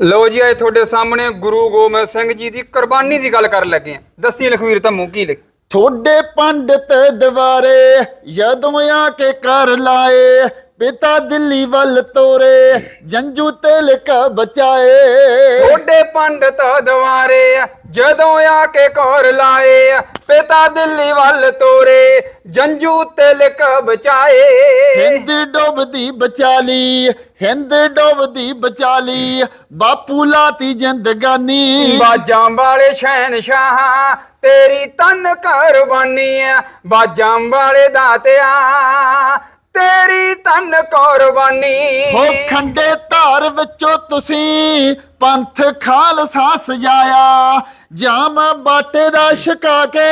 ਲੋ ਜੀ, ਆਏ ਤੁਹਾਡੇ ਸਾਹਮਣੇ ਗੁਰੂ ਗੋਬਿੰਦ ਸਿੰਘ ਜੀ ਦੀ ਕੁਰਬਾਨੀ ਦੀ ਗੱਲ ਕਰਨ ਲੱਗੇ ਆ ਦੱਸੀ ਲਖਵੀਰ ਧੰਮੂ, ਕੀ ਲਿਖ? ਥੋੜੇ ਪੰਡਤ ਦਵਾਰੇ ਜਦੋਂ ਆ ਕੇ ਕਰ ਲਾਏ ਪਿਤਾ ਦਿੱਲੀ ਵੱਲ ਤੋਰੇ ਜੰਜੂ ਤੇ ਲਿਖ ਬਚਾਏ। ਤੁਹਾਡੇ ਪੰਡਤ ਦਵਾਰੇ ਜਦੋਂ ਆ ਕੇ ਕੋਰ ਲਾਏ ਪਿਤਾ ਦਿੱਲੀ ਵੱਲ ਤੋਰੇ ਜੰਜੂ ਤੇ ਲਿਖ ਬਚਾਏ। ਹਿੰਦ ਡੋਬਦੀ ਬਚਾਲੀ ਹਿੰਦ ਡੋਬਦੀ ਬਚਾਲੀ ਬਾਪੂ ਲਾਤੀ ਜ਼ਿੰਦਗਾਨੀ। ਬਾਜਾਂ ਵਾਲੇ ਸ਼ਹਿਨਸ਼ਾਹ ਤੇਰੀ ਤਨ ਕੁਰਬਾਨੀ ਆ ਬਾਜਾਂ ਵਾਲੇ ਦਾਤਿਆ। ਤੇਰੀ ਤਨ ਕੁਰਬਾਨੀ ਹੋ ਖੰਡੇ ਧਾਰ ਵਿੱਚੋਂ ਤੁਸੀਂ ਪੰਥ ਖਾਲਸਾ ਸਜਾਇਆ ਜਾਮ ਬਾਟੇ ਦਾ ਛਕਾ ਕੇ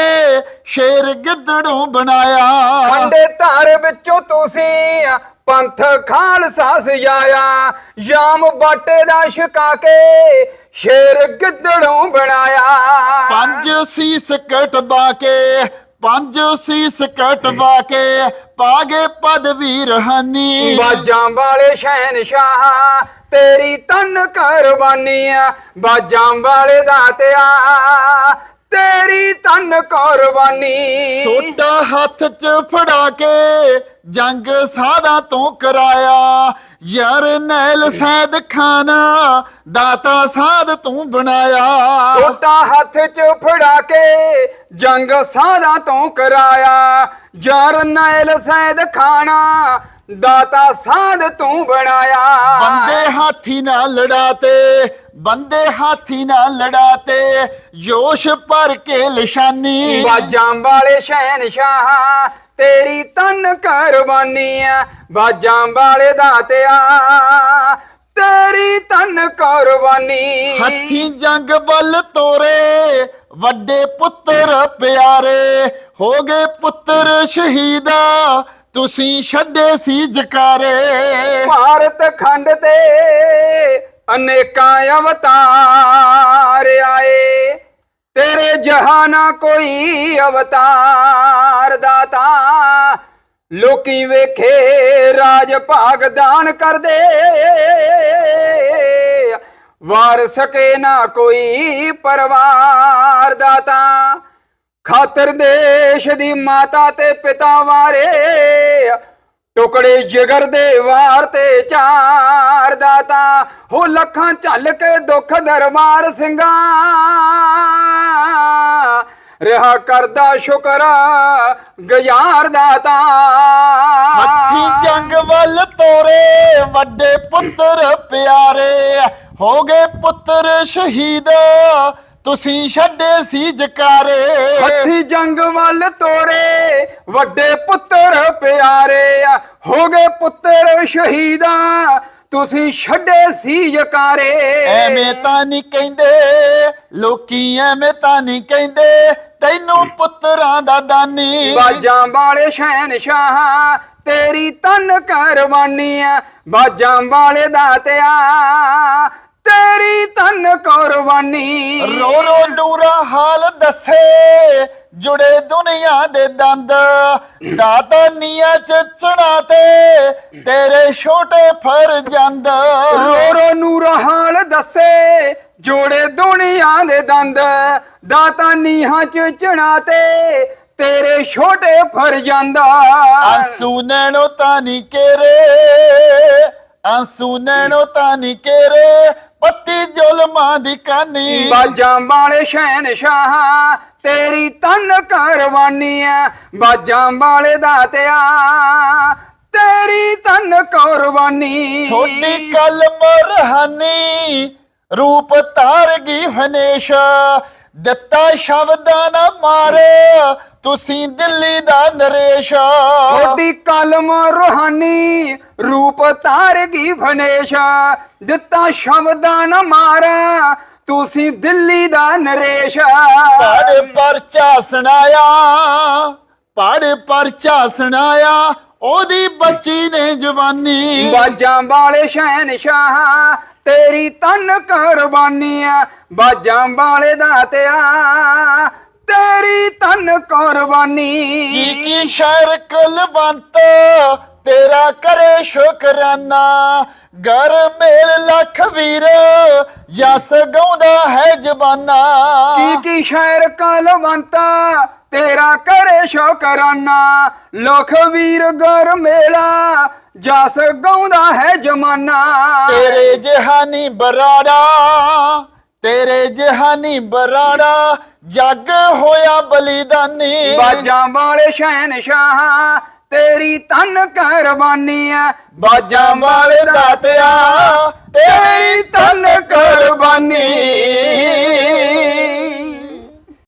ਸ਼ੇਰ ਗਿੱਦੜੋਂ ਬਣਾਇਆ। ਖੰਡੇ ਧਾਰ ਵਿੱਚੋਂ ਤੁਸੀਂ ਪੰਥ ਖਾਲਸਾ ਸਜਾਇਆ ਯਾਮ ਬਾਟੇ ਦਾ ਛਕਾ ਕੇ ਸ਼ੇਰ ਗਿੱਦੜੋਂ ਬਣਾਇਆ। ਪੰਜ ਸੀਸ ਕਟਵਾ ਕੇ ਪੰਜ ਸੀਸ ਕਟਵਾ ਕੇ ਪਾਗੇ ਪਦਵੀ ਰਹਾਨੀ ਬਾਜਾਂ ਵਾਲੇ ਸ਼ਹਿਨਸ਼ਾਹ, ਤੇਰੀ ਤਨ ਕੁਰਬਾਨੀ ਆ। ਬਾਜਾਂ ਵਾਲੇ ਦਾਤਿਆ ਤੇਰੀ ਤਨ ਕੁਰਬਾਨੀ। ਸੋਟਾ ਹੱਥ 'ਚ ਫੜਾ ਕੇ ਜੰਗ ਸਾਦਾ ਤੋਂ ਕਰਾਇਆ। ਯਾਰ ਨੈਲ ਸੈਦ ਖਾਨਾ ਦਾਤਾ ਸਾਧ ਤੂੰ ਬਣਾਇਆ। ਛੋਟਾ ਹੱਥ 'ਚ ਫੜਾ ਕੇ ਜੰਗ ਸਾਦਾ ਤੋਂ ਕਰਾਇਆ। ਯਾਰ ਨੈਲ ਸੈਦ ਖਾਣਾ ਦਾਤਾ ਸਾਧ ਤੂੰ ਬਣਾਇਆ। ਬੰਦੇ ਹਾਥੀ ਨਾਲ ਲੜਾਤੇ ਬੰਦੇ ਹਾਥੀ ਨਾਲ ਲੜਾਤੇ ਜੋਸ਼ ਭਰ ਕੇ ਲਿਸ਼ਾਨੀ। ਬਾਜਾਂ ਵਾਲੇ ਸ਼ਹਿਨਸ਼ਾਹ ਤੇਰੀ ਤਨ ਕੁਰਬਾਨੀ ਆ। ਬਾਜਾਂ ਵਾਲੇ ਦਾਤਿਆ ਤੇਰੀ ਤਨ ਕੁਰਬਾਨੀ। ਹੱਥੀ ਜੰਗ ਵੱਲ ਤੋਰੇ ਵੱਡੇ ਪੁੱਤਰ ਪਿਆਰੇ ਹੋ ਗਏ ਪੁੱਤਰ ਸ਼ਹੀਦਾ। ਤੁਸੀਂ ਛੱਡੇ ਸੀ ਜਕਾਰੇ। ਭਾਰਤ ਖੰਡ ਤੇ ਅਨੇਕਾਂ ਅਵਤਾਰ ਆਏ। ਤੇਰੇ ਜਹਾਨਾ ਕੋਈ ਅਵਤਾਰ ਦਾਤਾ। ਲੋਕੀ ਵੇਖੇ ਰਾਜ ਭਾਗ ਦਾਨ ਕਰਦੇ। ਵਾਰ ਸਕੇ ਨਾ ਕੋਈ ਪਰਿਵਾਰ ਦਾਤਾ। ਖਾਤਰ ਦੇਸ਼ ਦੀ ਮਾਤਾ ਤੇ ਪਿਤਾ ਵਾਰੇ। ਟੁਕੜੇ ਜਿਗਰ ਦੇ ਵਾਰ ਤੇ ਚਾਰ ਦਾਤਾ, ਹੋ ਲੱਖਾਂ ਝੱਲ ਕੇ ਦੁੱਖ ਦਰਬਾਰ ਸਿੰਘਾ ਰਿਹਾ ਕਰਦਾ ਸ਼ੁਕਰ ਗੁਜ਼ਾਰ ਦਾਤਾ। ਹੱਥੀ ਜੰਗ ਵੱਲ ਤੋਰੇ, ਵੱਡੇ ਪੁੱਤਰ ਪਿਆਰੇ, ਹੋ ਗਏ ਪੁੱਤਰ ਸ਼ਹੀਦ। ਤੁਸੀਂ ਛੱਡੇ ਸੀ ਜਕਾਰੇ। ਹੱਥੀ ਜੰਗ ਵੱਲ ਤੋਰੇ ਵੱਡੇ ਪੁੱਤਰ ਪਿਆਰੇ ਆ, ਹੋ ਗਏ ਪੁੱਤਰ ਸ਼ਹੀਦਾ ਤੁਸੀਂ ਛੱਡੇ ਸੀ ਜਕਾਰੇ। ਐਵੇਂ ਤਾਂ ਨਹੀਂ ਕਹਿੰਦੇ ਲੋਕੀ ਐਵੇਂ ਤਾਂ ਨਹੀਂ ਕਹਿੰਦੇ ਤੈਨੂੰ ਪੁੱਤਰਾਂ ਦਾ ਦਾਨੀ। ਬਾਜਾਂ ਵਾਲੇ ਸ਼ਹਿਨਸ਼ਾਹ ਤੇਰੀ ਤਨ ਕੁਰਬਾਨੀ ਆ। ਬਾਜਾਂ ਵਾਲੇ ਦਾਤਿਆ ਤਨ ਕੁਰਬਾਨੀ। ਰੋ ਰੋ ਨੂਰਾ ਹਾਲ ਦੱਸੇ ਜੁੜੇ ਦੁਨੀਆ ਦੇ ਦੰਦ। ਦਾਤਾ ਨੀਆਂ ਚ ਚੜਾ ਤੇ ਤੇਰੇ ਛੋਟੇ ਫਰਜ਼ੰਦ। ਰੋ ਰੋ ਨੂਰ ਹਾਲ ਦੱਸੇ ਜੋੜੇ ਦੁਨੀਆ ਦੇ ਦੰਦ। ਦਾਤਾ ਨੀਹਾਂ ਚ ਚਣਾ ਤੇ ਤੇਰੇ ਛੋਟੇ ਫਰਜ਼ੰਦਾ। ਆਂਸੂ ਨੈਣੋ ਤਾਂ ਨਹੀਂ ਕੇਰੇ ਆਂਸੂ ਨੈਣੋ ਤਾਂ ਨਹੀਂ ਕੇਰੇ ਪੱਟੀ ਦੀ ਕਾਨੀ। ਬਾਜਾਂ ਵਾਲੇ ਸ਼ਹਿਨਸ਼ਾਹ ਤੇਰੀ ਤਨ ਕੁਰਬਾਨੀ ਆ ਬਾਜਾਂ ਵਾਲੇ ਦਾਤਿਆ ਤੇਰੀ ਤਨ ਕੁਰਬਾਨੀ। ਥੋੜੀ ਕਲਮ ਰਹਾਨੀ ਰੂਪ ਤਾਰ ਗਈ ਹਨੇਸ਼ਾ ਦਿੱਤਾ ਸ਼ਬਦਾਂ ਨਾ ਮਾਰੇ ਤੁਸੀਂ ਦਿੱਲੀ ਦਾ ਨਰੇਸ਼। ਤੁਹਾਡੀ ਕਲਮ ਰੋਹਾਨੀ ਰੂਪ ਤਾਰਗੀ ਫਨੇਸ਼। ਦਿੱਤਾ ਸ਼ਬਦਾਂ ਨਾ ਮਾਰਾ ਤੁਸੀਂ ਦਿੱਲੀ ਦਾ ਨਰੇਸ਼। ਪੜ ਪਰਚਾ ਸੁਣਾਇਆ ਪੜ ਪਰਚਾ ਸੁਣਾਇਆ ਉਹਦੀ ਬੱਚੀ ਨੇ ਜਵਾਨੀ। ਬਾਜਾਂ ਵਾਲੇ ਸ਼ਹਿਨਸ਼ਾਹ ਤੇਰੀ ਤਨ ਕੁਰਬਾਨੀ ਆ ਬਾਜਾਂ ਵਾਲੇ ਦਾਤਿਆ ਤੇਰੀ ਤਨ ਕੁਰਬਾਨੀ। ਕੀ ਕੀ ਸ਼ਾਇਰ ਕਲਵੰਤ ਤੇਰਾ ਕਰੇ ਸ਼ੁਕਰਾਨਾ। ਘਰ ਮੇਲ ਲੱਖ ਵੀਰ ਯਸ ਗਾਉਂਦਾ ਹੈ ਜ਼ਬਾਨਾ ਕੀ ਕੀ ਸ਼ਾਇਰ ਕਲਵੰਤਾ ਤੇਰਾ ਕਰੇ ਸ਼ੁਕਰਾਨਾ। ਲੋਕ ਵੀਰ ਗੁਰ ਮੇਲਾ ਜਸ ਗਾਉਂਦਾ ਹੈ ਜਮਾਨਾ। ਤੇਰੇ ਜਹਾਨੀ ਬਰਾੜਾ ਤੇਰੇ ਜਹਾਨੀ ਬਰਾੜਾ ਜੱਗ ਹੋਇਆ ਬਲੀਦਾਨੀ। ਬਾਜਾਂ ਵਾਲੇ ਸ਼ਹਿਨਸ਼ਾਹ ਤੇਰੀ ਤਨ ਕੁਰਬਾਨੀ ਆ। ਬਾਜਾਂ ਵਾਲੇ ਦਾਤਿਆ ਤੇਰੀ ਤਨ ਕੁਰਬਾਨੀ।